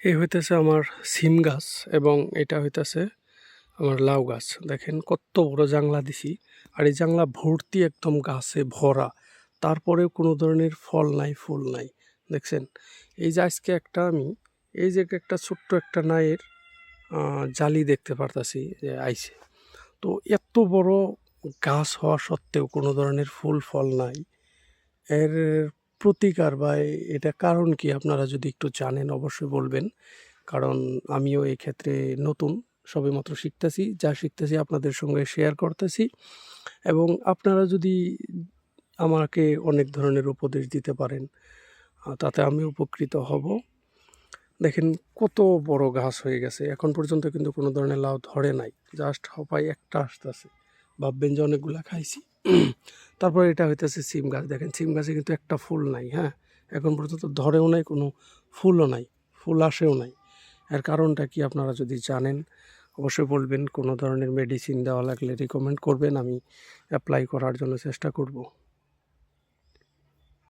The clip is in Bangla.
এই হইতেছে আমার সিম গাছ এবং এটা হইতেছে আমার লাউ গাছ। দেখেন কত বড় জাংলা দিছি। আর এই জাংলা ভর্তি একদম গাছে ভরা। তারপরেও কোনো ধরনের ফল নাই, ফুল নাই। দেখছেন? এই যে আজকে একটা আমি, এই যে একটা ছোট্ট একটা নায়ের জালি দেখতে পারতাছি যে আইছে। তো এত বড় গাছ হওয়া সত্ত্বেও কোনো ধরনের ফুল, ফল নাই। এর প্রতিকার বা এটা কারণ কি আপনারা যদি একটু জানেন অবশ্যই বলবেন। কারণ আমিও ক্ষেত্রে নতুন, সবেমাত্র শিখতেছি, যা শিখতেছি আপনাদের সঙ্গে শেয়ার করতেছি। এবং আপনারা যদি আমাকে অনেক ধরনের উপদেশ দিতে পারেন তাতে আমি উপকৃত হব। দেখেন কত বড় গাছ হয়ে গেছে, এখন পর্যন্ত কিন্তু কোনো ধরনের লাউ ধরে নাই। জাস্ট হপাই একটা আসতেছে। ভাববেন যে অনেকগুলা খাইছি। তারপর এটা হইতেছে সিম গাছ। দেখেন, সিম গাছে কিন্তু একটা ফুল নাই হ্যাঁ? এখন পর্যন্ত ধরেও নাই, কোনো ফুলও নাই, ফুল আসেও নাই। এর কারণটা কি আপনারা যদি জানেন, অবশ্যই বলবেন। কোনো ধরনের মেডিসিন দেওয়া লাগলে রিকমেন্ড করবেন, আমি অ্যাপ্লাই করার জন্য চেষ্টা করব।